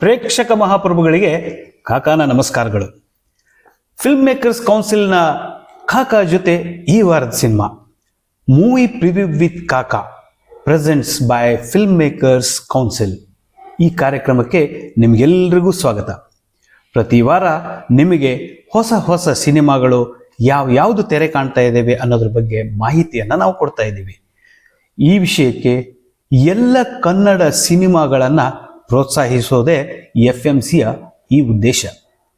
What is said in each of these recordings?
ಪ್ರೇಕ್ಷಕ ಮಹಾಪ್ರಭುಗಳಿಗೆ ಕಾಕಾನ ನಮಸ್ಕಾರಗಳು. Film makers ಕೌನ್ಸಿಲ್ನ ಕಾಕಾ ಜೊತೆ ಈ ವಾರದ ಸಿನಿಮಾ ಮೂವಿ ಪ್ರಿವ್ಯೂ ವಿತ್ ಕಾಕಾ presents by film makers council ಈ ಕಾರ್ಯಕ್ರಮಕ್ಕೆ ನಿಮಗೆಲ್ಲರಿಗೂ ಸ್ವಾಗತ. ಪ್ರತಿ ವಾರ ನಿಮಗೆ ಹೊಸ ಹೊಸ ಸಿನಿಮಾಗಳು ಯಾವ ಯಾವುದು ತೆರೆ ಕಾಣ್ತಾ ಇದ್ದೇವೆ ಅನ್ನೋದ್ರ ಬಗ್ಗೆ ಮಾಹಿತಿಯನ್ನು ನಾವು ಕೊಡ್ತಾ ಇದ್ದೀವಿ. ಈ ವಿಷಯಕ್ಕೆ ಎಲ್ಲ ಕನ್ನಡ ಸಿನಿಮಾಗಳನ್ನು ಪ್ರೋತ್ಸಾಹಿಸೋದೇ ಎಫ್ ಎಂ ಸಿಯ ಈ ಉದ್ದೇಶ.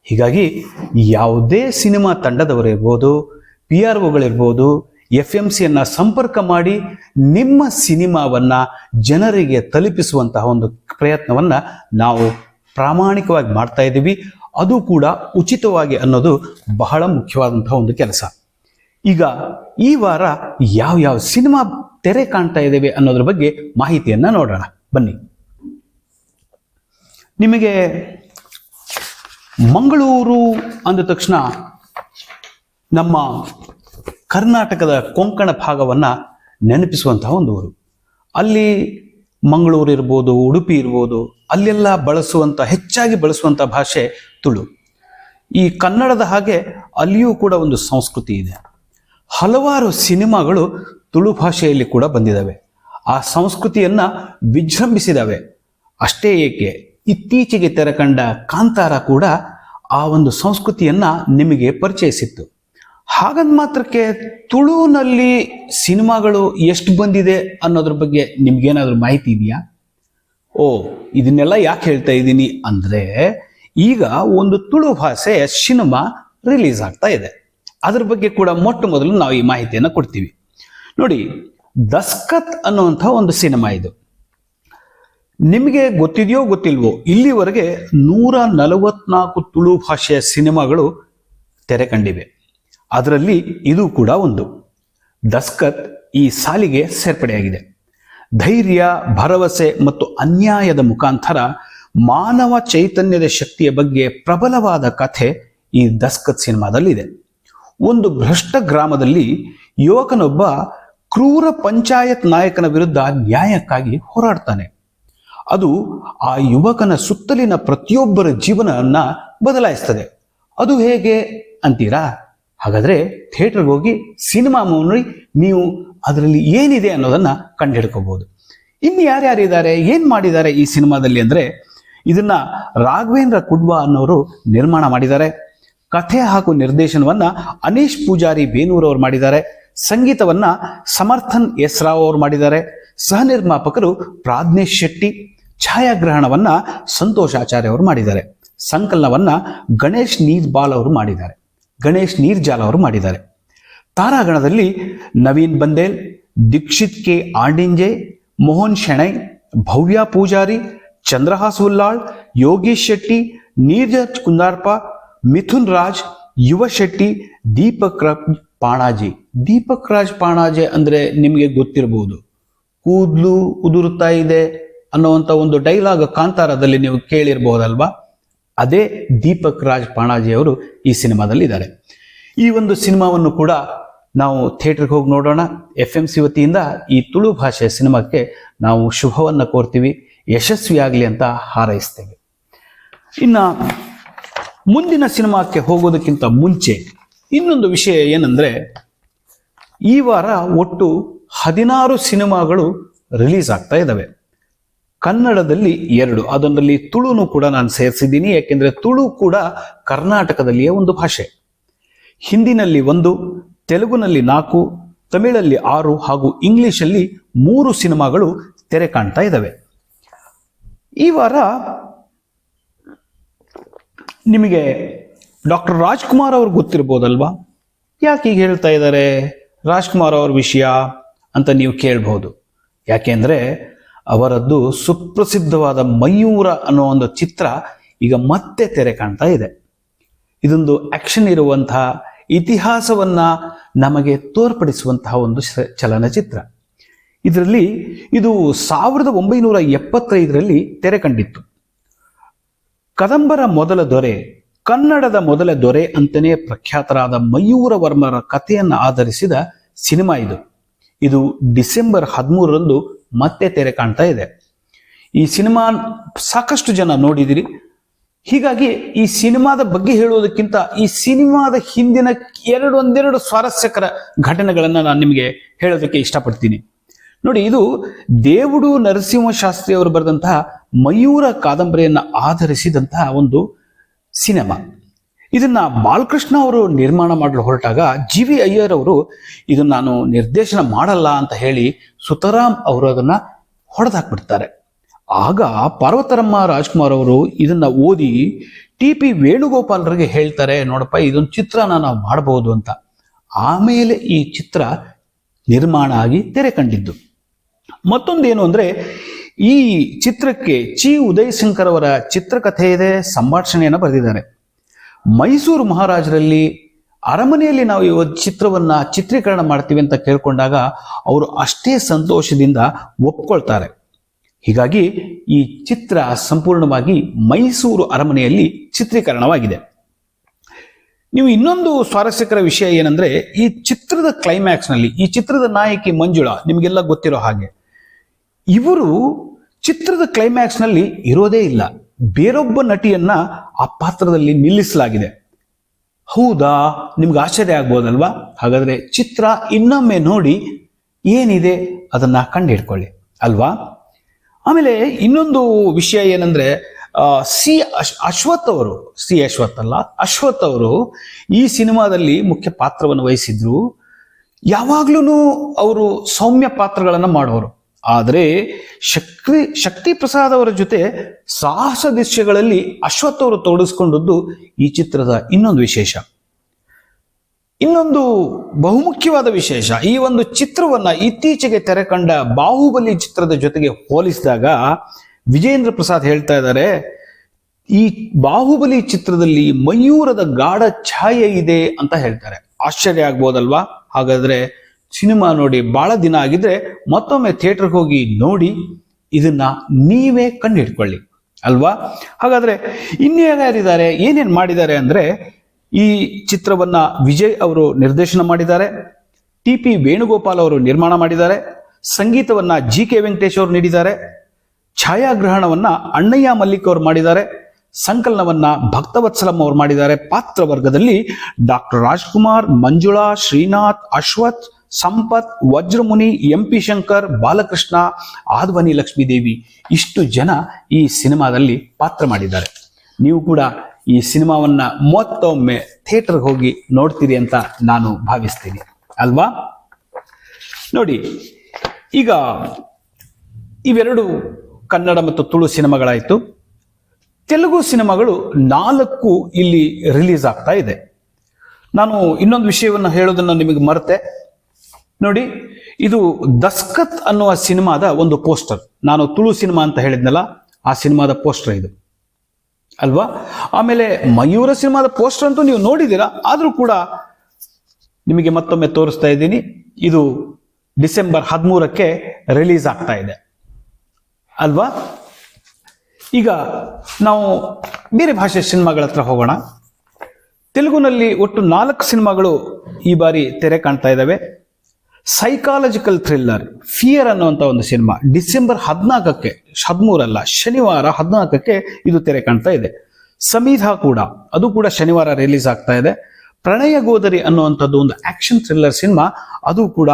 ಹೀಗಾಗಿ ಯಾವುದೇ ಸಿನಿಮಾ ತಂಡದವರಿರ್ಬೋದು, ಪಿ ಆರ್ ಒಗಳಿರ್ಬೋದು ಎಫ್ ಎಂ ಸಿಯನ್ನು ಸಂಪರ್ಕ ಮಾಡಿ ನಿಮ್ಮ ಸಿನಿಮಾವನ್ನು ಜನರಿಗೆ ತಲುಪಿಸುವಂತಹ ಒಂದು ಪ್ರಯತ್ನವನ್ನು ನಾವು ಪ್ರಾಮಾಣಿಕವಾಗಿ ಮಾಡ್ತಾ ಇದ್ದೀವಿ. ಅದು ಕೂಡ ಉಚಿತವಾಗಿ ಅನ್ನೋದು ಬಹಳ ಮುಖ್ಯವಾದಂತಹ ಒಂದು ಕೆಲಸ. ಈಗ ಈ ವಾರ ಯಾವ ಯಾವ ಸಿನಿಮಾ ತೆರೆ ಕಾಣ್ತಾ ಇದ್ದೇವೆ ಅನ್ನೋದ್ರ ಬಗ್ಗೆ ಮಾಹಿತಿಯನ್ನು ನೋಡೋಣ. ಬನ್ನಿ. ನಿಮಗೆ ಮಂಗಳೂರು ಅಂದ ತಕ್ಷಣ ನಮ್ಮ ಕರ್ನಾಟಕದ ಕೊಂಕಣ ಭಾಗವನ್ನು ನೆನಪಿಸುವಂತಹ ಒಂದು ಊರು. ಅಲ್ಲಿ ಮಂಗಳೂರು ಇರ್ಬೋದು, ಉಡುಪಿ ಇರ್ಬೋದು, ಅಲ್ಲೆಲ್ಲ ಬಳಸುವಂಥ ಹೆಚ್ಚಾಗಿ ಬಳಸುವಂಥ ಭಾಷೆ ತುಳು. ಈ ಕನ್ನಡದ ಹಾಗೆ ಅಲ್ಲಿಯೂ ಕೂಡ ಒಂದು ಸಂಸ್ಕೃತಿ ಇದೆ. ಹಲವಾರು ಸಿನಿಮಾಗಳು ತುಳು ಭಾಷೆಯಲ್ಲಿ ಕೂಡ ಬಂದಿದ್ದಾವೆ ಆ ಸಂಸ್ಕೃತಿಯನ್ನು ವಿಜೃಂಭಿಸಿದಾವೆ. ಅಷ್ಟೇ ಏಕೆ? ಇತ್ತೀಚೆಗೆ ತೆರೆಕಂಡ ಕಾಂತಾರ ಕೂಡ ಆ ಒಂದು ಸಂಸ್ಕೃತಿಯನ್ನ ನಿಮಗೆ ಪರಿಚಯಿಸಿತ್ತು. ಹಾಗಂದ ಮಾತ್ರಕ್ಕೆ ತುಳುನಲ್ಲಿ ಸಿನಿಮಾಗಳು ಎಷ್ಟು ಬಂದಿದೆ ಅನ್ನೋದ್ರ ಬಗ್ಗೆ ನಿಮ್ಗೇನಾದರೂ ಮಾಹಿತಿ ಇದೆಯಾ? ಓ, ಇದನ್ನೆಲ್ಲ ಯಾಕೆ ಹೇಳ್ತಾ ಇದ್ದೀನಿ ಅಂದ್ರೆ ಈಗ ಒಂದು ತುಳು ಭಾಷೆ ಸಿನಿಮಾ ರಿಲೀಸ್ ಆಗ್ತಾ ಇದೆ. ಅದ್ರ ಬಗ್ಗೆ ಕೂಡ ಮೊಟ್ಟ ಮೊದಲು ನಾವು ಈ ಮಾಹಿತಿಯನ್ನು ಕೊಡ್ತೀವಿ. ನೋಡಿ, ದಸ್ಕತ್ ಅನ್ನುವಂಥ ಒಂದು ಸಿನಿಮಾ ಇದು. ನಿಮಗೆ ಗೊತ್ತಿದೆಯೋ ಗೊತ್ತಿಲ್ವೋ, ಇಲ್ಲಿವರೆಗೆ ನೂರ ನಲವತ್ನಾಲ್ಕು ತುಳು ಭಾಷೆಯ ಸಿನಿಮಾಗಳು ತೆರೆ ಕಂಡಿವೆ. ಅದರಲ್ಲಿ ಇದು ಕೂಡ ಒಂದು. ದಸ್ಕತ್ ಈ ಸಾಲಿಗೆ ಸೇರ್ಪಡೆಯಾಗಿದೆ. ಧೈರ್ಯ, ಭರವಸೆ ಮತ್ತು ಅನ್ಯಾಯದ ಮುಖಾಂತರ ಮಾನವ ಚೈತನ್ಯದ ಶಕ್ತಿಯ ಬಗ್ಗೆ ಪ್ರಬಲವಾದ ಕಥೆ ಈ ದಸ್ಕತ್ ಸಿನಿಮಾದಲ್ಲಿದೆ. ಒಂದು ಭ್ರಷ್ಟ ಗ್ರಾಮದಲ್ಲಿ ಯುವಕನೊಬ್ಬ ಕ್ರೂರ ಪಂಚಾಯತ್ ನಾಯಕನ ವಿರುದ್ಧ ನ್ಯಾಯಕ್ಕಾಗಿ ಹೋರಾಡ್ತಾನೆ. ಅದು ಆ ಯುವಕನ ಸುತ್ತಲಿನ ಪ್ರತಿಯೊಬ್ಬರ ಜೀವನವನ್ನ ಬದಲಾಯಿಸ್ತದೆ. ಅದು ಹೇಗೆ ಅಂತೀರಾ? ಹಾಗಾದರೆ ಥಿಯೇಟರ್ಗೆ ಹೋಗಿ ಸಿನಿಮಾ ನೋಡಿ ನೀವು ಅದರಲ್ಲಿ ಏನಿದೆ ಅನ್ನೋದನ್ನು ಕಂಡುಹಿಡ್ಕೋಬಹುದು ಇನ್ನು ಯಾರ್ಯಾರಿದ್ದಾರೆ? ಏನು ಮಾಡಿದ್ದಾರೆ ಈ ಸಿನಿಮಾದಲ್ಲಿ ಅಂದರೆ ಇದನ್ನು ರಾಘವೇಂದ್ರ ಕುಡ್ವಾ ಅನ್ನೋರು ನಿರ್ಮಾಣ ಮಾಡಿದ್ದಾರೆ. ಕಥೆ ಹಾಗೂ ನಿರ್ದೇಶನವನ್ನು ಅನೀಶ್ ಪೂಜಾರಿ ಬೇನೂರವ್ರು ಮಾಡಿದ್ದಾರೆ. ಸಂಗೀತವನ್ನು ಸಮರ್ಥನ್ ಎಸ್ ರಾವ್ ಅವರು ಮಾಡಿದ್ದಾರೆ. ಸಹ ನಿರ್ಮಾಪಕರು ಪ್ರಾಜ್ಞೇಶ್ ಶೆಟ್ಟಿ ಛಾಯಾಗ್ರಹಣವನ್ನ ಸಂತೋಷ್ ಆಚಾರ್ಯ ಅವರು ಮಾಡಿದ್ದಾರೆ. ಸಂಕಲನವನ್ನ ಗಣೇಶ್ ನೀರ್ಬಾಲ್ ಅವರು ಮಾಡಿದ್ದಾರೆ. ಗಣೇಶ್ ನೀರ್ಜಾಲ್ ಅವರು ಮಾಡಿದ್ದಾರೆ. ತಾರಾಗಣದಲ್ಲಿ ನವೀನ್ ಬಂದೇಲ್, ದೀಕ್ಷಿತ್ ಕೆ ಆಂಡಿಂಜೆ, ಮೋಹನ್ ಶೆಣೈ, ಭವ್ಯ ಪೂಜಾರಿ ಚಂದ್ರಹಾಸ್ ಉಲ್ಲಾಳ್ ಯೋಗೀಶ್ ಶೆಟ್ಟಿ ನೀರಜ್ ಕುಂದಾರ್ಪ, ಮಿಥುನ್ ರಾಜ್, ಯುವ ಶೆಟ್ಟಿ, ದೀಪಕ್ ರಾಜ್ ಪಾಣಾಜಿ. ದೀಪಕ್ ರಾಜ್ ಪಾಣಾಜೆ ಅಂದ್ರೆ ನಿಮಗೆ ಗೊತ್ತಿರಬಹುದು ಕೂದಲು ಉದುರುತ್ತಾ ಇದೆ ಅನ್ನುವಂಥ ಒಂದು ಡೈಲಾಗ್ ಕಾಂತಾರದಲ್ಲಿ ನೀವು ಕೇಳಿರಬಹುದಲ್ವಾ? ಅದೇ ದೀಪಕ್ ರಾಜ್ ಪಾಣಾಜಿ ಅವರು ಈ ಸಿನಿಮಾದಲ್ಲಿ ಇದ್ದಾರೆ ಈ ಒಂದು ಸಿನಿಮಾವನ್ನು ಕೂಡ ನಾವು ಥಿಯೇಟರ್ಗೆ ಹೋಗಿ ನೋಡೋಣ. ಎಫ್ ಎಂ ಸಿ ವತಿಯಿಂದ ಈ ತುಳು ಭಾಷೆಯ ಸಿನಿಮಾಕ್ಕೆ ನಾವು ಶುಭವನ್ನು ಕೋರ್ತೀವಿ. ಯಶಸ್ವಿಯಾಗಲಿ ಅಂತ ಹಾರೈಸ್ತೇವೆ. ಇನ್ನ ಮುಂದಿನ ಸಿನಿಮಾಕ್ಕೆ ಹೋಗೋದಕ್ಕಿಂತ ಮುಂಚೆ ಇನ್ನೊಂದು ವಿಷಯ ಏನಂದ್ರೆ ಈ ವಾರ ಒಟ್ಟು ಹದಿನಾರು ಸಿನಿಮಾಗಳು ರಿಲೀಸ್ ಆಗ್ತಾ ಇದ್ದಾವೆ. ಕನ್ನಡದಲ್ಲಿ ಎರಡು ಅದರಲ್ಲಿ ತುಳುನು ಕೂಡ ನಾನು ಸೇರಿಸಿದ್ದೀನಿ, ಯಾಕೆಂದ್ರೆ ತುಳು ಕೂಡ ಕರ್ನಾಟಕದಲ್ಲಿಯೇ ಒಂದು ಭಾಷೆ. ಹಿಂದಿನಲ್ಲಿ ಒಂದು, ತೆಲುಗುನಲ್ಲಿ ನಾಲ್ಕು, ತಮಿಳಲ್ಲಿ ಆರು ಹಾಗೂ ಇಂಗ್ಲಿಷಲ್ಲಿ ಮೂರು ಸಿನಿಮಾಗಳು ತೆರೆ ಕಾಣ್ತಾ ಇದ್ದಾವೆ. ಈ ವಾರ ನಿಮಗೆ ಡಾಕ್ಟರ್ ರಾಜ್ಕುಮಾರ್ ಅವ್ರು ಗೊತ್ತಿರ್ಬೋದಲ್ವಾ? ಯಾಕೆ ಈಗ ಹೇಳ್ತಾ ಇದ್ದಾರೆ ರಾಜ್ಕುಮಾರ್ ಅವ್ರ ವಿಷಯ ಅಂತ ನೀವು ಕೇಳ್ಬೋದು ಯಾಕೆಂದರೆ ಅವರದ್ದು ಸುಪ್ರಸಿದ್ಧವಾದ ಮಯೂರ ಅನ್ನೋ ಒಂದು ಚಿತ್ರ ಈಗ ಮತ್ತೆ ತೆರೆ ಕಾಣ್ತಾ ಇದೆ. ಇದೊಂದು ಆಕ್ಷನ್ ಇರುವಂತಹ ಇತಿಹಾಸವನ್ನ ನಮಗೆ ತೋರ್ಪಡಿಸುವಂತಹ ಒಂದು ಚಲನಚಿತ್ರ. ಇದರಲ್ಲಿ ಇದು ಸಾವಿರದ ಒಂಬೈನೂರ ಎಪ್ಪತ್ತೈದರಲ್ಲಿ ತೆರೆ ಕಂಡಿತ್ತು. ಕದಂಬರ ಮೊದಲ ದೊರೆ, ಕನ್ನಡದ ಮೊದಲ ದೊರೆ ಅಂತಲೇ ಪ್ರಖ್ಯಾತರಾದ ಮಯೂರ ವರ್ಮರ ಕಥೆಯನ್ನು ಆಧರಿಸಿದ ಸಿನಿಮಾ ಇದು. ಇದು ಡಿಸೆಂಬರ್ ಹದಿಮೂರರಂದು ಮತ್ತೆ ತೆರೆ ಕಾಣ್ತಾ ಇದೆ. ಈ ಸಿನಿಮಾ ಸಾಕಷ್ಟು ಜನ ನೋಡಿದಿರಿ. ಹೀಗಾಗಿ ಈ ಸಿನಿಮಾದ ಬಗ್ಗೆ ಹೇಳುವುದಕ್ಕಿಂತ ಈ ಸಿನಿಮಾದ ಹಿಂದಿನ ಎರಡು ಒಂದೆರಡು ಸ್ವಾರಸ್ಯಕರ ಘಟನೆಗಳನ್ನು ನಾನು ನಿಮಗೆ ಹೇಳೋದಕ್ಕೆ ಇಷ್ಟಪಡ್ತೀನಿ. ನೋಡಿ, ಇದು ದೇವುಡು ನರಸಿಂಹ ಶಾಸ್ತ್ರಿ ಅವರು ಬರೆದಂತಹ ಮಯೂರ ಕಾದಂಬರಿಯನ್ನ ಆಧರಿಸಿದಂತಹ ಒಂದು ಸಿನಿಮಾ. ಇದನ್ನ ಬಾಲಕೃಷ್ಣ ಅವರು ನಿರ್ಮಾಣ ಮಾಡಲು ಹೊರಟಾಗ ಜಿ ವಿ ಅಯ್ಯರ್ ಅವರು, ಇದನ್ನ ನಾನು ನಿರ್ದೇಶನ ಮಾಡಲ್ಲ ಅಂತ ಹೇಳಿ ಸುತರಾಮ್ ಅವರು ಅದನ್ನ ಹೊಡೆದಾಕ್ಬಿಡ್ತಾರೆ. ಆಗ ಪಾರ್ವತರಮ್ಮ ರಾಜ್ಕುಮಾರ್ ಅವರು ಇದನ್ನ ಓದಿ ಟಿ ಪಿ ವೇಣುಗೋಪಾಲರಿಗೆ ಹೇಳ್ತಾರೆ, ನೋಡಪ್ಪ, ಇದೊಂದು ಚಿತ್ರನ ನಾವು ಮಾಡಬಹುದು ಅಂತ. ಆಮೇಲೆ ಈ ಚಿತ್ರ ನಿರ್ಮಾಣ ಆಗಿ ತೆರೆ ಕಂಡಿದ್ದು. ಮತ್ತೊಂದೇನು ಅಂದ್ರೆ, ಈ ಚಿತ್ರಕ್ಕೆ ಚಿ. ಉದಯ್ ಶಂಕರ್ ಅವರ ಚಿತ್ರಕಥೆ ಇದೆ, ಸಂಭಾಷಣೆಯನ್ನು ಬರೆದಿದ್ದಾರೆ. ಮೈಸೂರು ಮಹಾರಾಜರಲ್ಲಿ ಅರಮನೆಯಲ್ಲಿ ನಾವು ಇವತ್ತು ಚಿತ್ರವನ್ನು ಚಿತ್ರೀಕರಣ ಮಾಡ್ತೀವಿ ಅಂತ ಕೇಳಿಕೊಂಡಾಗ ಅವರು ಅಷ್ಟೇ ಸಂತೋಷದಿಂದ ಒಪ್ಕೊಳ್ತಾರೆ. ಹೀಗಾಗಿ ಈ ಚಿತ್ರ ಸಂಪೂರ್ಣವಾಗಿ ಮೈಸೂರು ಅರಮನೆಯಲ್ಲಿ ಚಿತ್ರೀಕರಣವಾಗಿದೆ. ನೀವು ಇನ್ನೊಂದು ಸ್ವಾರಸ್ಯಕರ ವಿಷಯ ಏನಂದ್ರೆ ಈ ಚಿತ್ರದ ಕ್ಲೈಮ್ಯಾಕ್ಸ್ನಲ್ಲಿ, ಈ ಚಿತ್ರದ ನಾಯಕಿ ಮಂಜುಳಾ, ನಿಮಗೆಲ್ಲ ಗೊತ್ತಿರೋ ಹಾಗೆ, ಇವರು ಚಿತ್ರದ ಕ್ಲೈಮ್ಯಾಕ್ಸ್ನಲ್ಲಿ ಇರೋದೇ ಇಲ್ಲ. ಬೇರೊಬ್ಬ ನಟಿಯನ್ನ ಆ ಪಾತ್ರದಲ್ಲಿ ನಿಲ್ಲಿಸಲಾಗಿದೆ. ಹೌದಾ? ನಿಮ್ಗೆ ಆಶ್ಚರ್ಯ ಆಗ್ಬೋದಲ್ವಾ? ಹಾಗಾದ್ರೆ ಚಿತ್ರ ಇನ್ನೊಮ್ಮೆ ನೋಡಿ ಏನಿದೆ ಅದನ್ನ ಕಂಡುಹಿಡ್ಕೊಳ್ಳಿ, ಅಲ್ವಾ? ಆಮೇಲೆ ಇನ್ನೊಂದು ವಿಷಯ ಏನಂದ್ರೆ ಸಿ ಅಶ್, ಅಶ್ವಥ್ ಅವರು, ಸಿ ಅಶ್ವಥ್ ಅಲ್ಲ, ಅಶ್ವಥ್ ಅವರು ಈ ಸಿನಿಮಾದಲ್ಲಿ ಮುಖ್ಯ ಪಾತ್ರವನ್ನು ವಹಿಸಿದ್ರು. ಯಾವಾಗ್ಲೂ ಅವರು ಸೌಮ್ಯ ಪಾತ್ರಗಳನ್ನು ಮಾಡೋರು ಆದರೆ ಶಕ್ತಿ ಶಕ್ತಿ ಪ್ರಸಾದ್ ಅವರ ಜೊತೆ ಸಾಹಸ ದೃಶ್ಯಗಳಲ್ಲಿ ಅಶ್ವಥ್ ಅವರು ತೋಡಿಸ್ಕೊಂಡದ್ದು ಈ ಚಿತ್ರದ ಇನ್ನೊಂದು ವಿಶೇಷ. ಇನ್ನೊಂದು ಬಹುಮುಖ್ಯವಾದ ವಿಶೇಷ, ಈ ಒಂದು ಚಿತ್ರವನ್ನ ಇತ್ತೀಚೆಗೆ ತೆರೆ ಕಂಡ ಬಾಹುಬಲಿ ಚಿತ್ರದ ಜೊತೆಗೆ ಹೋಲಿಸಿದಾಗ ವಿಜೇಂದ್ರ ಪ್ರಸಾದ್ ಹೇಳ್ತಾ ಇದ್ದಾರೆ, ಈ ಬಾಹುಬಲಿ ಚಿತ್ರದಲ್ಲಿ ಮಯೂರದ ಗಾಢ ಛಾಯೆ ಇದೆ ಅಂತ ಹೇಳ್ತಾರೆ. ಆಶ್ಚರ್ಯ ಆಗ್ಬೋದಲ್ವಾ? ಹಾಗಾದ್ರೆ ಸಿನಿಮಾ ನೋಡಿ ಬಹಳ ದಿನ ಆಗಿದ್ರೆ ಮತ್ತೊಮ್ಮೆ ಥಿಯೇಟರ್ಗೆ ಹೋಗಿ ನೋಡಿ ಇದನ್ನ ನೀವೇ ಕಂಡುಹಿಡ್ಕೊಳ್ಳಿ ಅಲ್ವಾ? ಹಾಗಾದ್ರೆ ಯಾರಿದ್ದಾರೆ ಏನೇನು ಮಾಡಿದ್ದಾರೆ ಅಂದ್ರೆ ಈ ಚಿತ್ರವನ್ನ ವಿಜಯ್ ಅವರು ನಿರ್ದೇಶನ ಮಾಡಿದ್ದಾರೆ ಟಿ ಪಿ ವೇಣುಗೋಪಾಲ್ ಅವರು ನಿರ್ಮಾಣ ಮಾಡಿದ್ದಾರೆ, ಸಂಗೀತವನ್ನ ಜಿ ಕೆ ವೆಂಕಟೇಶ್ ಅವರು ನೀಡಿದ್ದಾರೆ, ಛಾಯಾಗ್ರಹಣವನ್ನ ಅಣ್ಣಯ್ಯ ಮಲ್ಲಿಕ್ ಅವರು ಮಾಡಿದ್ದಾರೆ, ಸಂಕಲನವನ್ನ ಭಕ್ತವತ್ಸಲಂ ಅವರು ಮಾಡಿದ್ದಾರೆ. ಪಾತ್ರ ವರ್ಗದಲ್ಲಿ doctor Rajkumar, Manjula, Srinath, Ashwath Sampath, Vajramuni M P Shankar, Balakrishna, Advani Lakshmidevi ಇಷ್ಟು ಜನ ಈ ಸಿನಿಮಾದಲ್ಲಿ ಪಾತ್ರ ಮಾಡಿದ್ದಾರೆ. ನೀವು ಕೂಡ ಈ ಸಿನಿಮಾವನ್ನ ಮತ್ತೊಮ್ಮೆ ಥಿಯೇಟರ್ಗೆ ಹೋಗಿ ನೋಡ್ತೀರಿ ಅಂತ ನಾನು ಭಾವಿಸ್ತೀನಿ. ಅಲ್ವಾ? ನೋಡಿ, ಈಗ ಇವೆರಡು ಕನ್ನಡ ಮತ್ತು ತುಳು ಸಿನಿಮಾಗಳಾಯಿತು. ತೆಲುಗು ಸಿನಿಮಾಗಳು ನಾಲ್ಕು ಇಲ್ಲಿ ರಿಲೀಸ್ ಆಗ್ತಾ ಇದೆ. ನಾನು ಇನ್ನೊಂದು ವಿಷಯವನ್ನು ಹೇಳೋದನ್ನು ನಿಮಗೆ ಮರೆತೆ. ನೋಡಿ, ಇದು ದಸ್ಕತ್ ಅನ್ನುವ ಸಿನಿಮಾದ ಒಂದು ಪೋಸ್ಟರ್. ನಾನು ತುಳು ಸಿನಿಮಾ ಅಂತ ಹೇಳಿದ್ನಲ್ಲ, ಆ ಸಿನಿಮಾದ ಪೋಸ್ಟರ್ ಇದು. ಅಲ್ವಾ? ಆಮೇಲೆ ಮಯೂರ ಸಿನಿಮಾದ ಪೋಸ್ಟರ್ ಅಂತೂ ನೀವು ನೋಡಿದ್ದೀರಾ, ಆದರೂ ಕೂಡ ನಿಮಗೆ ಮತ್ತೊಮ್ಮೆ ತೋರಿಸ್ತಾ ಇದ್ದೀನಿ, ಇದು ಡಿಸೆಂಬರ್ ಹದಿಮೂರಕ್ಕೆ ರಿಲೀಸ್ ಆಗ್ತಾ ಇದೆ. ಅಲ್ವಾ? ಈಗ ನಾವು ಬೇರೆ ಭಾಷೆ ಸಿನಿಮಾಗಳ ಹತ್ರ ಹೋಗೋಣ. ತೆಲುಗುನಲ್ಲಿ ಒಟ್ಟು ನಾಲ್ಕು ಸಿನಿಮಾಗಳು ಈ ಬಾರಿ ತೆರೆ ಕಾಣ್ತಾ ಇದ್ದಾವೆ ಸೈಕಾಲಜಿಕಲ್ ಥ್ರಿಲ್ಲರ್ ಫಿಯರ್ ಅನ್ನುವಂಥ ಒಂದು ಸಿನಿಮಾ ಡಿಸೆಂಬರ್ ಹದಿನಾಲ್ಕಕ್ಕೆ, ಹದಿಮೂರಲ್ಲ, ಶನಿವಾರ ಹದಿನಾಲ್ಕಕ್ಕೆ ಇದು ತೆರೆ ಕಾಣ್ತಾ ಇದೆ. ಸಮೀಧ ಕೂಡ, ಅದು ಕೂಡ ಶನಿವಾರ ರಿಲೀಸ್ ಆಗ್ತಾ ಇದೆ. ಪ್ರಣಯ ಗೋದರಿ ಅನ್ನುವಂಥದ್ದು ಒಂದು ಆಕ್ಷನ್ ಥ್ರಿಲ್ಲರ್ ಸಿನಿಮಾ ಅದು ಕೂಡ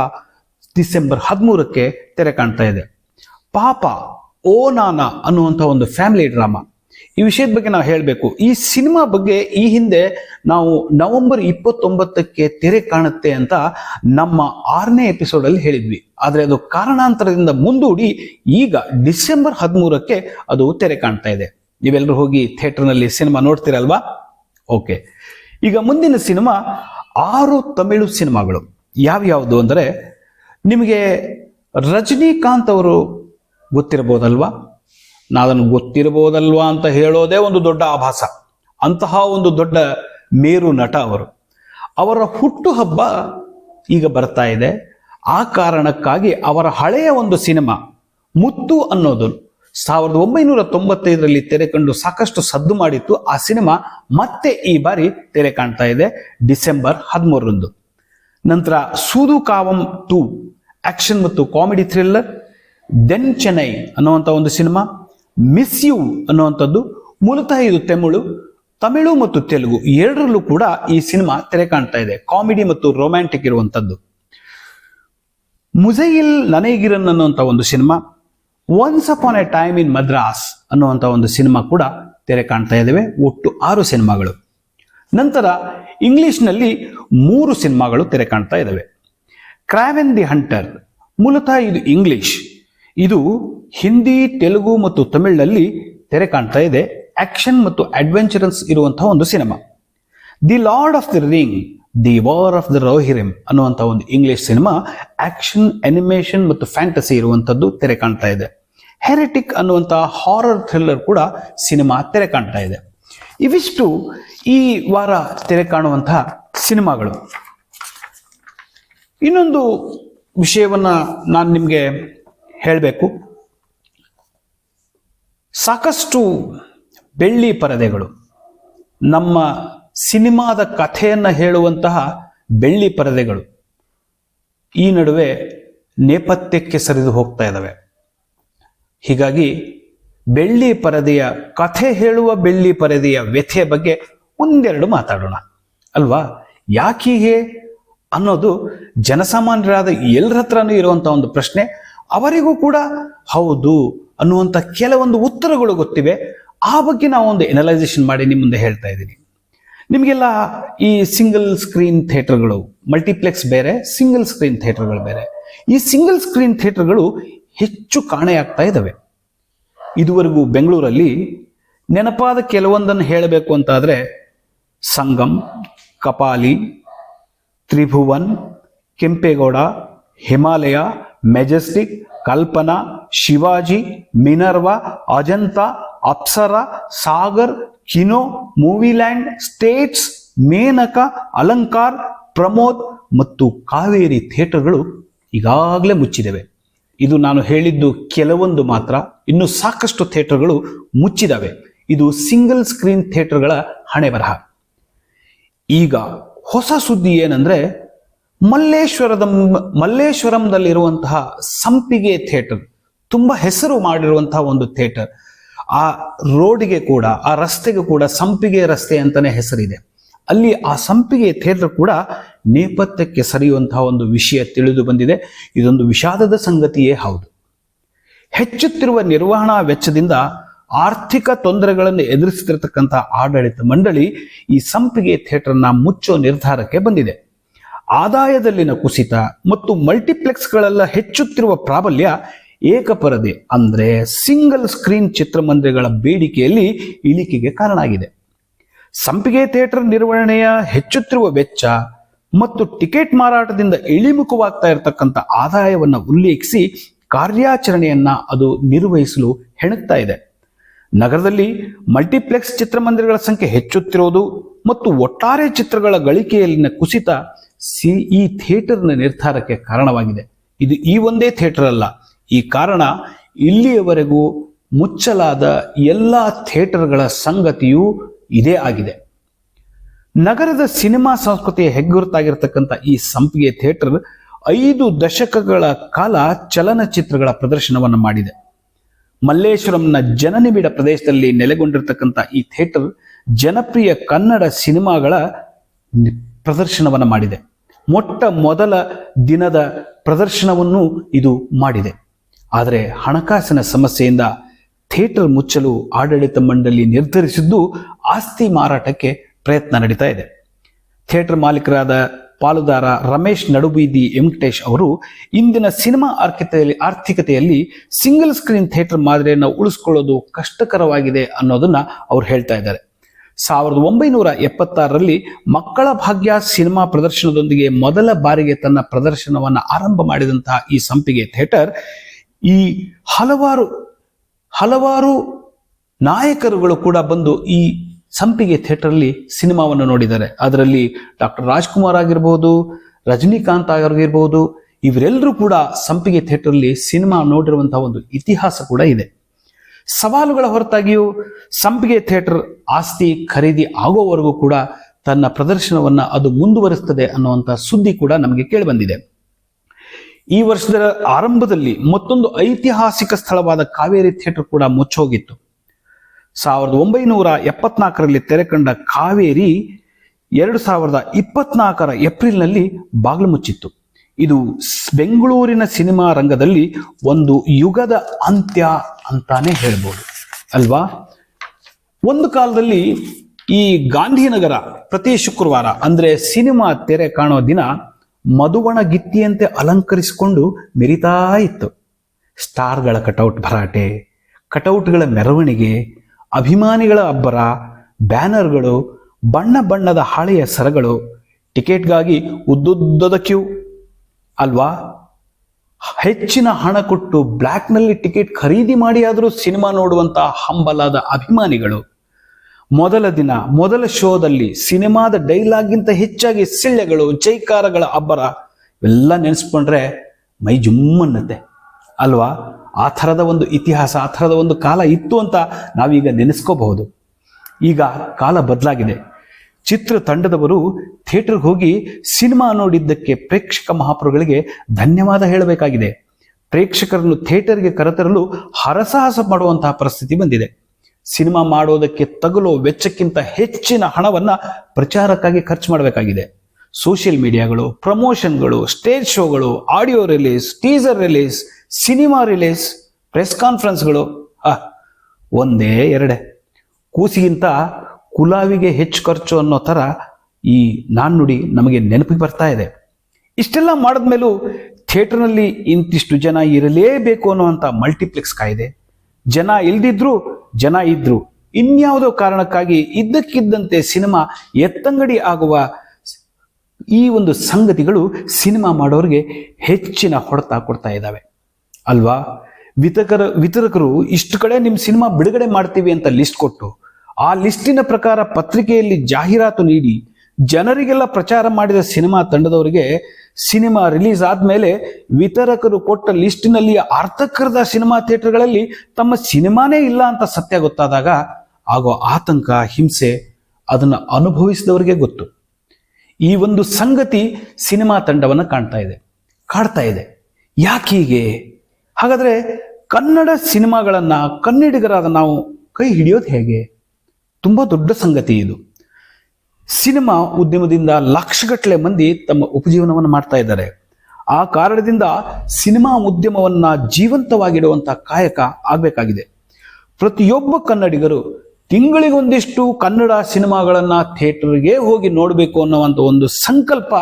ಡಿಸೆಂಬರ್ ಹದಿಮೂರಕ್ಕೆ ತೆರೆ ಕಾಣ್ತಾ ಇದೆ. ಪಾಪ, ಓ ನಾನಾ ಅನ್ನುವಂಥ ಒಂದು ಫ್ಯಾಮಿಲಿ ಡ್ರಾಮಾ ಈ ವಿಷಯದ ಬಗ್ಗೆ ನಾವು ಹೇಳಬೇಕು. ಈ ಸಿನಿಮಾ ಬಗ್ಗೆ ಈ ಹಿಂದೆ ನಾವು ನವೆಂಬರ್ ಇಪ್ಪತ್ತೊಂಬತ್ತಕ್ಕೆ ತೆರೆ ಕಾಣುತ್ತೆ ಅಂತ ನಮ್ಮ ಆರನೇ ಎಪಿಸೋಡ್ ಅಲ್ಲಿ ಹೇಳಿದ್ವಿ. ಆದರೆ ಅದು ಕಾರಣಾಂತರದಿಂದ ಮುಂದೂಡಿ ಈಗ ಡಿಸೆಂಬರ್ ಹದಿಮೂರಕ್ಕೆ ಅದು ತೆರೆ ಕಾಣ್ತಾ ಇದೆ. ನೀವೆಲ್ಲರೂ ಹೋಗಿ ಥಿಯೇಟರ್ನಲ್ಲಿ ಸಿನಿಮಾ ನೋಡ್ತೀರಲ್ವಾ? ಓಕೆ. ಈಗ ಮುಂದಿನ ಸಿನಿಮಾ ಆರು ತಮಿಳು ಸಿನಿಮಾಗಳು. ಯಾವ್ಯಾವುದು ಅಂದರೆ ನಿಮಗೆ ರಜನಿಕಾಂತ್ ಅವರು ಗೊತ್ತಿರಬಹುದಲ್ವಾ? ನಾದನ್ನು ಗೊತ್ತಿರಬಹುದಲ್ವಾ ಅಂತ ಹೇಳೋದೇ ಒಂದು ದೊಡ್ಡ ಆಭಾಸ. ಅಂತಹ ಒಂದು ದೊಡ್ಡ ಮೇರು ನಟ ಅವರು. ಅವರ ಹುಟ್ಟುಹಬ್ಬ ಈಗ ಬರ್ತಾ ಇದೆ. ಆ ಕಾರಣಕ್ಕಾಗಿ ಅವರ ಹಳೆಯ ಒಂದು ಸಿನಿಮಾ, ಮುತ್ತು ಅನ್ನೋದು ಸಾವಿರದ ಒಂಬೈನೂರ ತೊಂಬತ್ತೈದರಲ್ಲಿ ತೆರೆ ಕಂಡು ಸಾಕಷ್ಟು ಸದ್ದು ಮಾಡಿತ್ತು. ಆ ಸಿನಿಮಾ ಮತ್ತೆ ಈ ಬಾರಿ ತೆರೆ ಕಾಣ್ತಾ ಇದೆ, ಡಿಸೆಂಬರ್ ಹದಿಮೂರರಂದು. ನಂತರ ಸೂದು ಕಾವಂ ಟು, ಆಕ್ಷನ್ ಮತ್ತು ಕಾಮಿಡಿ ಥ್ರಿಲ್ಲರ್, ದೆನ್ ಚೆನ್ನೈ ಅನ್ನುವಂಥ ಒಂದು ಸಿನಿಮಾ ಮಿಸ್ ಯು ಅನ್ನುವಂಥದ್ದು ಮೂಲತಃ ಇದು ತಮಿಳು ತಮಿಳು ಮತ್ತು ತೆಲುಗು ಎರಡರಲ್ಲೂ ಕೂಡ ಈ ಸಿನಿಮಾ ತೆರೆ ಕಾಣ್ತಾ ಇದೆ. ಕಾಮಿಡಿ ಮತ್ತು ರೊಮ್ಯಾಂಟಿಕ್ ಇರುವಂಥದ್ದು. ಮುಜೈಲ್ ನನಗಿರನ್ ಅನ್ನುವಂಥ ಒಂದು cinema once upon a time in Madras ಅನ್ನುವಂಥ ಒಂದು ಸಿನಿಮಾ ಕೂಡ ತೆರೆ ಕಾಣ್ತಾ ಇದ್ದಾವೆ ಒಟ್ಟು ಆರು ಸಿನಿಮಾಗಳು. ನಂತರ ಇಂಗ್ಲಿಷ್ನಲ್ಲಿ ಮೂರು ಸಿನಿಮಾಗಳು ತೆರೆ ಕಾಣ್ತಾ ಇದ್ದಾವೆ ಕ್ರಾವೆನ್ ದಿ ಹಂಟರ್ ಮೂಲತಃ ಇದು ಇಂಗ್ಲಿಷ್ ಇದು ಹಿಂದಿ, ತೆಲುಗು ಮತ್ತು ತಮಿಳಿನಲ್ಲಿ ತೆರೆ ಕಾಣ್ತಾ ಇದೆ. ಆಕ್ಷನ್ ಮತ್ತು ಅಡ್ವೆಂಚರನ್ಸ್ ಇರುವಂತಹ ಒಂದು cinema the lord of the ring the war of the Rohirrim ಅನ್ನುವಂತಹ ಒಂದು ಇಂಗ್ಲಿಷ್ ಸಿನಿಮಾ ಆಕ್ಷನ್ ಅನಿಮೇಷನ್ ಮತ್ತು ಫ್ಯಾಂಟಸಿ ಇರುವಂತದ್ದು ತೆರೆ ಕಾಣ್ತಾ ಇದೆ. ಹೆರಿಟಿಕ್ ಅನ್ನುವಂತಹ ಹಾರರ್ ಥ್ರಿಲ್ಲರ್ ಕೂಡ ಸಿನಿಮಾ ತೆರೆ ಕಾಣ್ತಾ ಇದೆ. ಇವಿಷ್ಟು ಈ ವಾರ ತೆರೆ ಕಾಣುವಂತಹ ಸಿನಿಮಾಗಳು ಇನ್ನೊಂದು ವಿಷಯವನ್ನ ನಾನು ನಿಮಗೆ ಹೇಳಬೇಕು. ಸಾಕಷ್ಟು ಬೆಳ್ಳಿ ಪರದೆಗಳು. ನಮ್ಮ ಸಿನಿಮಾದ ಕಥೆಯನ್ನು ಹೇಳುವಂತಹ ಬೆಳ್ಳಿ ಪರದೆಗಳು. ಈ ನಡುವೆ ನೇಪಥ್ಯಕ್ಕೆ ಸರಿದು ಹೋಗ್ತಾ ಇದ್ದಾವೆ. ಹೀಗಾಗಿ ಬೆಳ್ಳಿ ಪರದೆಯ ಕಥೆ ಹೇಳುವ ಬೆಳ್ಳಿ ಪರದೆಯ ವ್ಯಥೆಯ ಬಗ್ಗೆ ಒಂದೆರಡು ಮಾತಾಡೋಣ. ಅಲ್ವಾ? ಯಾಕೀಗೆ ಅನ್ನೋದು ಜನಸಾಮಾನ್ಯರಾದ ಎಲ್ಲರ ಹತ್ರನೂ ಇರುವಂಥ ಒಂದು ಪ್ರಶ್ನೆ. ಅವರಿಗೂ ಕೂಡ ಹೌದು ಅನ್ನುವಂಥ ಕೆಲವೊಂದು ಉತ್ತರಗಳು ಗೊತ್ತಿವೆ. ಆ ಬಗ್ಗೆ ನಾವು ಒಂದು ಎನಲೈಸೇಷನ್ ಮಾಡಿ ನಿಮ್ಮ ಮುಂದೆ ಹೇಳ್ತಾ ಇದ್ದೀನಿ. ನಿಮಗೆಲ್ಲ ಈ ಸಿಂಗಲ್ ಸ್ಕ್ರೀನ್ ಥಿಯೇಟರ್ಗಳು ಮಲ್ಟಿಪ್ಲೆಕ್ಸ್ ಬೇರೆ ಸಿಂಗಲ್ ಸ್ಕ್ರೀನ್ ಥಿಯೇಟರ್ಗಳು ಬೇರೆ. ಈ ಸಿಂಗಲ್ ಸ್ಕ್ರೀನ್ ಥಿಯೇಟರ್ಗಳು ಹೆಚ್ಚು ಕಾಣೆಯಾಗ್ತಾ ಇದ್ದಾವೆ. ಇದುವರೆಗೂ ಬೆಂಗಳೂರಲ್ಲಿ ನೆನಪಾದ ಕೆಲವೊಂದನ್ನು ಹೇಳಬೇಕು ಅಂತಾದರೆ Sangam, Kapali, Tribhuvan, Kempegowda, Himalaya, Majestic Kalpana, Shivaji, Minerva, Ajanta, Apsara, Sagar, Kino, Movieland, States, Menaka, Alankar, Pramod ಮತ್ತು ಕಾವೇರಿ ಥಿಯೇಟರ್ಗಳು ಈಗಾಗಲೇ ಮುಚ್ಚಿದವೆ. ಇದು ನಾನು ಹೇಳಿದ್ದು ಕೆಲವೊಂದು ಮಾತ್ರ. ಇನ್ನು ಸಾಕಷ್ಟು ಥಿಯೇಟರ್ಗಳು ಮುಚ್ಚಿದವೆ. ಇದು ಸಿಂಗಲ್ ಸ್ಕ್ರೀನ್ ಥಿಯೇಟರ್ಗಳ ಹಣೆ ಬರಹ ಈಗ ಹೊಸ ಸುದ್ದಿ ಏನಂದ್ರೆ ಮಲ್ಲೇಶ್ವರದ ಮಲ್ಲೇಶ್ವರಂದಲ್ಲಿರುವಂತಹ ಸಂಪಿಗೆ ಥಿಯೇಟರ್, ತುಂಬ ಹೆಸರು ಮಾಡಿರುವಂತಹ ಒಂದು ಥಿಯೇಟರ್. ಆ ರೋಡಿಗೆ ಕೂಡ, ಆ ರಸ್ತೆಗೆ ಕೂಡ ಸಂಪಿಗೆ ರಸ್ತೆ ಅಂತಾನೆ ಹೆಸರಿದೆ. ಅಲ್ಲಿ ಆ ಸಂಪಿಗೆ ಥಿಯೇಟರ್ ಕೂಡ ನೇಪಥ್ಯಕ್ಕೆ ಸರಿಯುವಂತಹ ಒಂದು ವಿಷಯ ತಿಳಿದು ಬಂದಿದೆ. ಇದೊಂದು ವಿಷಾದದ ಸಂಗತಿಯೇ ಹೌದು. ಹೆಚ್ಚುತ್ತಿರುವ ನಿರ್ವಹಣಾ ವೆಚ್ಚದಿಂದ ಆರ್ಥಿಕ ತೊಂದರೆಗಳನ್ನು ಎದುರಿಸುತ್ತಿರತಕ್ಕಂಥ ಆಡಳಿತ ಮಂಡಳಿ ಈ ಸಂಪಿಗೆ ಥಿಯೇಟರ್ನ ಮುಚ್ಚೋ ನಿರ್ಧಾರಕ್ಕೆ ಬಂದಿದೆ. ಆದಾಯದಲ್ಲಿನ ಕುಸಿತ ಮತ್ತು ಮಲ್ಟಿಪ್ಲೆಕ್ಸ್ಗಳೆಲ್ಲ ಹೆಚ್ಚುತ್ತಿರುವ ಪ್ರಾಬಲ್ಯ ಏಕಪರದೆ ಅಂದರೆ ಸಿಂಗಲ್ ಸ್ಕ್ರೀನ್ ಚಿತ್ರಮಂದಿರಗಳ ಬೇಡಿಕೆಯಲ್ಲಿ ಇಳಿಕೆಗೆ ಕಾರಣ ಆಗಿದೆ ಸಂಪಿಗೆ ಥಿಯೇಟರ್ ನಿರ್ವಹಣೆಯ ಹೆಚ್ಚುತ್ತಿರುವ ವೆಚ್ಚ ಮತ್ತು ಟಿಕೆಟ್ ಮಾರಾಟದಿಂದ ಇಳಿಮುಖವಾಗ್ತಾ ಇರತಕ್ಕಂಥ ಆದಾಯವನ್ನು ಉಲ್ಲೇಖಿಸಿ ಕಾರ್ಯಾಚರಣೆಯನ್ನ ಅದು ನಿರ್ವಹಿಸಲು ಹೆಣಗ್ತಾ ಇದೆ. ನಗರದಲ್ಲಿ ಮಲ್ಟಿಪ್ಲೆಕ್ಸ್ ಚಿತ್ರಮಂದಿರಗಳ ಸಂಖ್ಯೆ ಹೆಚ್ಚುತ್ತಿರುವುದು ಮತ್ತು ಒಟ್ಟಾರೆ ಚಿತ್ರಗಳ ಗಳಿಕೆಯಲ್ಲಿನ ಕುಸಿತ ಸಿ, ಈ ಥಿಯೇಟರ್ನ ನಿರ್ಧಾರಕ್ಕೆ ಕಾರಣವಾಗಿದೆ. ಇದು ಈ ಒಂದೇ ಥಿಯೇಟರ್ ಅಲ್ಲ. ಈ ಕಾರಣ ಇಲ್ಲಿಯವರೆಗೂ ಮುಚ್ಚಲಾದ ಎಲ್ಲ ಥಿಯೇಟರ್ಗಳ ಸಂಗತಿಯೂ ಇದೇ ಆಗಿದೆ. ನಗರದ ಸಿನಿಮಾ ಸಂಸ್ಕೃತಿಯ ಹೆಗ್ಗುರುತಾಗಿರ್ತಕ್ಕಂಥ ಈ ಸಂಪಿಗೆ ಥಿಯೇಟರ್ ಐದು ದಶಕಗಳ ಕಾಲ ಚಲನಚಿತ್ರಗಳ ಪ್ರದರ್ಶನವನ್ನು ಮಾಡಿದೆ. ಮಲ್ಲೇಶ್ವರಂನ ಜನನಿಬಿಡ ಪ್ರದೇಶದಲ್ಲಿ ನೆಲೆಗೊಂಡಿರ್ತಕ್ಕಂಥ ಈ ಥಿಯೇಟರ್ ಜನಪ್ರಿಯ ಕನ್ನಡ ಸಿನಿಮಾಗಳ ಪ್ರದರ್ಶನವನ್ನು ಮಾಡಿದೆ. ಮೊಟ್ಟ ಮೊದಲ ದಿನದ ಪ್ರದರ್ಶನವನ್ನು ಇದು ಮಾಡಿದೆ. ಆದರೆ ಹಣಕಾಸಿನ ಸಮಸ್ಯೆಯಿಂದ ಥಿಯೇಟರ್ ಮುಚ್ಚಲು ಆಡಳಿತ ಮಂಡಳಿ ನಿರ್ಧರಿಸಿದ್ದು ಆಸ್ತಿ ಮಾರಾಟಕ್ಕೆ ಪ್ರಯತ್ನ ನಡೀತಾ ಇದೆ. ಥಿಯೇಟರ್ ಮಾಲೀಕರಾದ ಪಾಲುದಾರ ರಮೇಶ್ ನಡುಬೀದಿ ವೆಂಕಟೇಶ್ ಅವರು ಇಂದಿನ ಸಿನಿಮಾ ಆರ್ಥಿಕತೆಯಲ್ಲಿ ಆರ್ಥಿಕತೆಯಲ್ಲಿ ಸಿಂಗಲ್ ಸ್ಕ್ರೀನ್ ಥಿಯೇಟರ್ ಮಾದರಿಯನ್ನು ಉಳಿಸ್ಕೊಳ್ಳೋದು ಕಷ್ಟಕರವಾಗಿದೆ ಅನ್ನೋದನ್ನ ಅವ್ರು ಹೇಳ್ತಾ ಇದ್ದಾರೆ. ಸಾವಿರದ ಒಂಬೈನೂರ ಎಪ್ಪತ್ತಾರರಲ್ಲಿ ಮಕ್ಕಳ ಭಾಗ್ಯ ಸಿನಿಮಾ ಪ್ರದರ್ಶನದೊಂದಿಗೆ ಮೊದಲ ಬಾರಿಗೆ ತನ್ನ ಪ್ರದರ್ಶನವನ್ನು ಆರಂಭ ಮಾಡಿದಂತಹ ಈ ಸಂಪಿಗೆ ಥಿಯೇಟರ್, ಈ ಹಲವಾರು ಹಲವಾರು ನಾಯಕರುಗಳು ಕೂಡ ಬಂದು ಈ ಸಂಪಿಗೆ ಥಿಯೇಟರ್ಲಿ ಸಿನಿಮಾವನ್ನು ನೋಡಿದ್ದಾರೆ. ಅದರಲ್ಲಿ ಡಾಕ್ಟರ್ ರಾಜ್ಕುಮಾರ್ ಆಗಿರ್ಬೋದು, ರಜನಿಕಾಂತ್ ಆಗಿರ್ಬೋದು, ಇವರೆಲ್ಲರೂ ಕೂಡ ಸಂಪಿಗೆ ಥಿಯೇಟರ್ಲಿ ಸಿನಿಮಾ ನೋಡಿರುವಂತಹ ಒಂದು ಇತಿಹಾಸ ಕೂಡ ಇದೆ. ಸವಾಲುಗಳ ಹೊರತಾಗಿಯೂ ಸಂಪಿಗೆ ಥಿಯೇಟರ್ ಆಸ್ತಿ ಖರೀದಿ ಆಗೋವರೆಗೂ ಕೂಡ ತನ್ನ ಪ್ರದರ್ಶನವನ್ನು ಅದು ಮುಂದುವರಿಸ್ತದೆ ಅನ್ನುವಂಥ ಸುದ್ದಿ ಕೂಡ ನಮಗೆ ಕೇಳಿಬಂದಿದೆ. ಈ ವರ್ಷದ ಆರಂಭದಲ್ಲಿ ಮತ್ತೊಂದು ಐತಿಹಾಸಿಕ ಸ್ಥಳವಾದ ಕಾವೇರಿ ಥಿಯೇಟರ್ ಕೂಡ ಮುಚ್ಚೋಗಿತ್ತು. ಸಾವಿರದ ಒಂಬೈನೂರ ಎಪ್ಪತ್ನಾಲ್ಕರಲ್ಲಿ ತೆರೆ ಕಂಡ ಕಾವೇರಿ ಎರಡು ಸಾವಿರದ ಇಪ್ಪತ್ನಾಲ್ಕರ ಏಪ್ರಿಲ್ನಲ್ಲಿ ಬಾಗಿಲು ಮುಚ್ಚಿತ್ತು. ಇದು ಬೆಂಗಳೂರಿನ ಸಿನಿಮಾ ರಂಗದಲ್ಲಿ ಒಂದು ಯುಗದ ಅಂತ್ಯ ಅಂತಾನೆ ಹೇಳ್ಬೋದು. ಅಲ್ವಾ? ಒಂದು ಕಾಲದಲ್ಲಿ ಈ ಗಾಂಧಿನಗರ ಪ್ರತಿ ಶುಕ್ರವಾರ, ಅಂದ್ರೆ ಸಿನಿಮಾ ತೆರೆ ಕಾಣೋ ದಿನ ಮಧುವಣ ಗಿತ್ತಿಯಂತೆ ಅಲಂಕರಿಸಿಕೊಂಡು ಮೆರಿತಾ ಇತ್ತು. ಸ್ಟಾರ್ಗಳ ಕಟೌಟ್ ಭರಾಟೆ, ಕಟೌಟ್ಗಳ ಮೆರವಣಿಗೆ, ಅಭಿಮಾನಿಗಳ ಅಬ್ಬರ, ಬ್ಯಾನರ್ಗಳು, ಬಣ್ಣ ಬಣ್ಣದ ಹಾಳೆಯ ಸರಗಳು, ಟಿಕೆಟ್ಗಾಗಿ ಉದ್ದುದ್ದದ ಕ್ಯೂ. ಅಲ್ವಾ? ಹೆಚ್ಚಿನ ಹಣ ಕೊಟ್ಟು ಬ್ಲ್ಯಾಕ್ನಲ್ಲಿ ಟಿಕೆಟ್ ಖರೀದಿ ಮಾಡಿ ಆದರೂ ಸಿನಿಮಾ ನೋಡುವಂತ ಹಂಬಲಾದ ಅಭಿಮಾನಿಗಳು. ಮೊದಲ ದಿನ, ಮೊದಲ ಶೋದಲ್ಲಿ ಸಿನಿಮಾದ ಡೈಲಾಗ್ಗಿಂತ ಹೆಚ್ಚಾಗಿ ಸಿಳ್ಳೆಗಳು, ಜೈಕಾರಗಳ ಅಬ್ಬರ ಇವೆಲ್ಲ ನೆನೆಸ್ಕೊಂಡ್ರೆ ಮೈ ಜುಮ್ಮನ್ನತ್ತೆ ಅಲ್ವಾ? ಆ ಥರದ ಒಂದು ಇತಿಹಾಸ, ಆ ಥರದ ಒಂದು ಕಾಲ ಇತ್ತು ಅಂತ ನಾವೀಗ ನೆನೆಸ್ಕೋಬಹುದು. ಈಗ ಕಾಲ ಬದಲಾಗಿದೆ. ಚಿತ್ರ ತಂಡದವರು ಥಿಯೇಟರ್ಗೆ ಹೋಗಿ ಸಿನಿಮಾ ನೋಡಿದ್ದಕ್ಕೆ ಪ್ರೇಕ್ಷಕ ಮಹಾಪುರುಗಳಿಗೆ ಧನ್ಯವಾದ ಹೇಳಬೇಕಾಗಿದೆ. ಪ್ರೇಕ್ಷಕರನ್ನು ಥಿಯೇಟರ್ಗೆ ಕರೆತರಲು ಹರಸಾಹಸ ಮಾಡುವಂತಹ ಪರಿಸ್ಥಿತಿ ಬಂದಿದೆ. ಸಿನಿಮಾ ಮಾಡೋದಕ್ಕೆ ತಗಲೋ ವೆಚ್ಚಕ್ಕಿಂತ ಹೆಚ್ಚಿನ ಹಣವನ್ನ ಪ್ರಚಾರಕ್ಕಾಗಿ ಖರ್ಚು ಮಾಡಬೇಕಾಗಿದೆ. ಸೋಷಿಯಲ್ ಮೀಡಿಯಾಗಳು, ಪ್ರಮೋಷನ್ಗಳು, ಸ್ಟೇಜ್ ಶೋಗಳು, audio release, teaser release, cinema release, press ಕಾನ್ಫರೆನ್ಸ್ಗಳು ಒಂದೇ ಎರಡೇ. ಕೂಸಿಗಿಂತ ಕುಲಾವಿಗೆ ಹೆಚ್ಚು ಖರ್ಚು ಅನ್ನೋ ಥರ ಈ ನಾಣ್ಣುಡಿ ನಮಗೆ ನೆನಪಿಗೆ ಬರ್ತಾ ಇದೆ. ಇಷ್ಟೆಲ್ಲ ಮಾಡಿದ್ಮೇಲೂ ಥಿಯೇಟರ್ನಲ್ಲಿ ಇಂತಿಷ್ಟು ಜನ ಇರಲೇಬೇಕು ಅನ್ನುವಂಥ ಮಲ್ಟಿಪ್ಲೆಕ್ಸ್ ಕಾಯಿದೆ. ಜನ ಇಲ್ದಿದ್ರು ಜನ ಇದ್ರು, ಇನ್ಯಾವುದೋ ಕಾರಣಕ್ಕಾಗಿ ಇದ್ದಕ್ಕಿದ್ದಂತೆ ಸಿನಿಮಾ ಎತ್ತಂಗಡಿ ಆಗುವ ಈ ಒಂದು ಸಂಗತಿಗಳು ಸಿನಿಮಾ ಮಾಡೋರಿಗೆ ಹೆಚ್ಚಿನ ಹೊಡೆತ ಕೊಡ್ತಾ ಇದ್ದಾವೆ. ಅಲ್ವಾ? ವಿತಕರ, ವಿತರಕರು ಇಷ್ಟು ಕಡೆ ನಿಮ್ಮ ಸಿನಿಮಾ ಬಿಡುಗಡೆ ಮಾಡ್ತೀವಿ ಅಂತ ಲಿಸ್ಟ್ ಕೊಟ್ಟು ಆ ಲಿಸ್ಟಿನ ಪ್ರಕಾರ ಪತ್ರಿಕೆಯಲ್ಲಿ ಜಾಹೀರಾತು ನೀಡಿ ಜನರಿಗೆಲ್ಲ ಪ್ರಚಾರ ಮಾಡಿದ ಸಿನಿಮಾ ತಂಡದವರಿಗೆ ಸಿನಿಮಾ ರಿಲೀಸ್ ಆದ್ಮೇಲೆ ವಿತರಕರು ಕೊಟ್ಟ ಲಿಸ್ಟಿನಲ್ಲಿ ಅರ್ಥಕರದ ಸಿನಿಮಾ ಥಿಯೇಟರ್ಗಳಲ್ಲಿ ತಮ್ಮ ಸಿನಿಮಾನೇ ಇಲ್ಲ ಅಂತ ಸತ್ಯ ಗೊತ್ತಾದಾಗ ಆಗೋ ಆತಂಕ, ಹಿಂಸೆ ಅದನ್ನ ಅನುಭವಿಸಿದವರಿಗೆ ಗೊತ್ತು. ಈ ಒಂದು ಸಂಗತಿ ಸಿನಿಮಾ ತಂಡವನ್ನು ಕಾಣ್ತಾ ಇದೆ, ಕಾಡ್ತಾ ಇದೆ. ಯಾಕೆ ಹೀಗೆ? ಹಾಗಾದ್ರೆ ಕನ್ನಡ ಸಿನಿಮಾಗಳನ್ನ ಕನ್ನಡಿಗರಾದ ನಾವು ಕೈ ಹಿಡಿಯೋದು ಹೇಗೆ? ತುಂಬಾ ದೊಡ್ಡ ಸಂಗತಿ ಇದು. ಸಿನಿಮಾ ಉದ್ಯಮದಿಂದ ಲಕ್ಷಗಟ್ಟಲೆ ಮಂದಿ ತಮ್ಮ ಉಪಜೀವನವನ್ನು ಮಾಡ್ತಾ ಇದ್ದಾರೆ. ಆ ಕಾರಣದಿಂದ ಸಿನಿಮಾ ಉದ್ಯಮವನ್ನ ಜೀವಂತವಾಗಿಡುವಂತ ಕಾಯಕ ಆಗಬೇಕಾಗಿದೆ. ಪ್ರತಿಯೊಬ್ಬ ಕನ್ನಡಿಗರು ತಿಂಗಳಿಗೊಂದಿಷ್ಟು ಕನ್ನಡ ಸಿನಿಮಾಗಳನ್ನ ಥಿಯೇಟರ್ಗೆ ಹೋಗಿ ನೋಡಬೇಕು ಅನ್ನುವಂಥ ಒಂದು ಸಂಕಲ್ಪ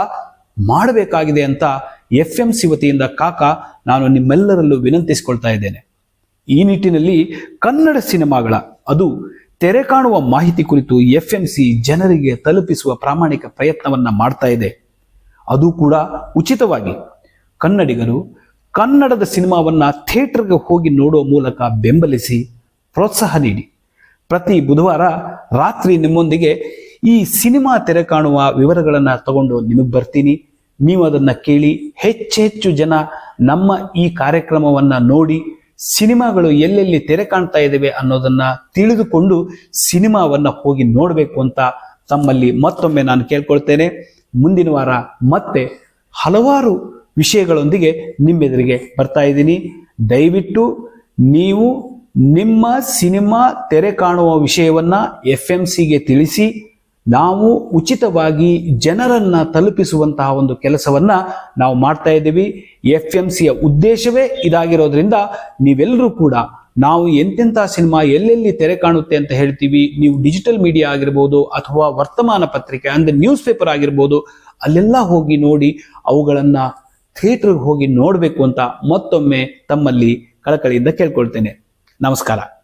ಮಾಡಬೇಕಾಗಿದೆ ಅಂತ ಎಫ್ ಎಂ ಸಿ ವತಿಯಿಂದ ಕಾಕ ನಾನು ನಿಮ್ಮೆಲ್ಲರಲ್ಲೂ ವಿನಂತಿಸಿಕೊಳ್ತಾ ಇದ್ದೇನೆ. ಈ ನಿಟ್ಟಿನಲ್ಲಿ ಕನ್ನಡ ಸಿನಿಮಾಗಳ, ಅದು ತೆರೆ ಕಾಣುವ ಮಾಹಿತಿ ಕುರಿತು ಎಫ್ ಎಂ ಸಿ ಜನರಿಗೆ ತಲುಪಿಸುವ ಪ್ರಾಮಾಣಿಕ ಪ್ರಯತ್ನವನ್ನ ಮಾಡ್ತಾ ಇದೆ. ಅದು ಕೂಡ ಉಚಿತವಾಗಿ. ಕನ್ನಡಿಗರು ಕನ್ನಡದ ಸಿನಿಮಾವನ್ನ ಥಿಯೇಟರ್ಗೆ ಹೋಗಿ ನೋಡುವ ಮೂಲಕ ಬೆಂಬಲಿಸಿ ಪ್ರೋತ್ಸಾಹ ನೀಡಿ. ಪ್ರತಿ ಬುಧವಾರ ರಾತ್ರಿ ನಿಮ್ಮೊಂದಿಗೆ ಈ ಸಿನಿಮಾ ತೆರೆ ಕಾಣುವ ವಿವರಗಳನ್ನು ತಗೊಂಡು ನಿಮಗೆ ಬರ್ತೀನಿ. ನೀವು ಅದನ್ನ ಕೇಳಿ ಹೆಚ್ಚೆಚ್ಚು ಜನ ನಮ್ಮ ಈ ಕಾರ್ಯಕ್ರಮವನ್ನ ನೋಡಿ ಸಿನಿಮಾಗಳು ಎಲ್ಲೆಲ್ಲಿ ತೆರೆ ಕಾಣ್ತಾ ಇದ್ದಾವೆ ಅನ್ನೋದನ್ನ ತಿಳಿದುಕೊಂಡು ಸಿನಿಮಾವನ್ನ ಹೋಗಿ ನೋಡಬೇಕು ಅಂತ ತಮ್ಮಲ್ಲಿ ಮತ್ತೊಮ್ಮೆ ನಾನು ಕೇಳ್ಕೊಳ್ತೇನೆ. ಮುಂದಿನ ವಾರ ಮತ್ತೆ ಹಲವಾರು ವಿಷಯಗಳೊಂದಿಗೆ ನಿಮ್ಮೆದುರಿಗೆ ಬರ್ತಾ ಇದ್ದೀನಿ. ದಯವಿಟ್ಟು ನೀವು ನಿಮ್ಮ ಸಿನಿಮಾ ತೆರೆ ಕಾಣುವ ವಿಷಯವನ್ನ ಎಫ್ ಎಂ ಸಿಗೆ ತಿಳಿಸಿ ನಾವು ಉಚಿತವಾಗಿ ಜನರನ್ನ ತಲುಪಿಸುವಂತಹ ಒಂದು ಕೆಲಸವನ್ನ ನಾವು ಮಾಡ್ತಾ ಇದ್ದೀವಿ. ಎಫ್ ಎಂ ಸಿಯ ಉದ್ದೇಶವೇ ಇದಾಗಿರೋದ್ರಿಂದ ನೀವೆಲ್ಲರೂ ಕೂಡ ನಾವು ಎಂತೆಂಥ ಸಿನಿಮಾ ಎಲ್ಲೆಲ್ಲಿ ತೆರೆ ಕಾಣುತ್ತೆ ಅಂತ ಹೇಳ್ತೀವಿ. ನೀವು ಡಿಜಿಟಲ್ ಮೀಡಿಯಾ ಆಗಿರ್ಬೋದು ಅಥವಾ ವರ್ತಮಾನ ಪತ್ರಿಕೆ ಅಂದ್ರೆ ನ್ಯೂಸ್ ಪೇಪರ್ ಆಗಿರ್ಬೋದು ಅಲ್ಲೆಲ್ಲ ಹೋಗಿ ನೋಡಿ ಅವುಗಳನ್ನ ಥಿಯೇಟರ್ಗೆ ಹೋಗಿ ನೋಡಬೇಕು ಅಂತ ಮತ್ತೊಮ್ಮೆ ತಮ್ಮಲ್ಲಿ ಕಳಕಳಿಯಿಂದ ಕೇಳ್ಕೊಳ್ತೇನೆ. ನಮಸ್ಕಾರ.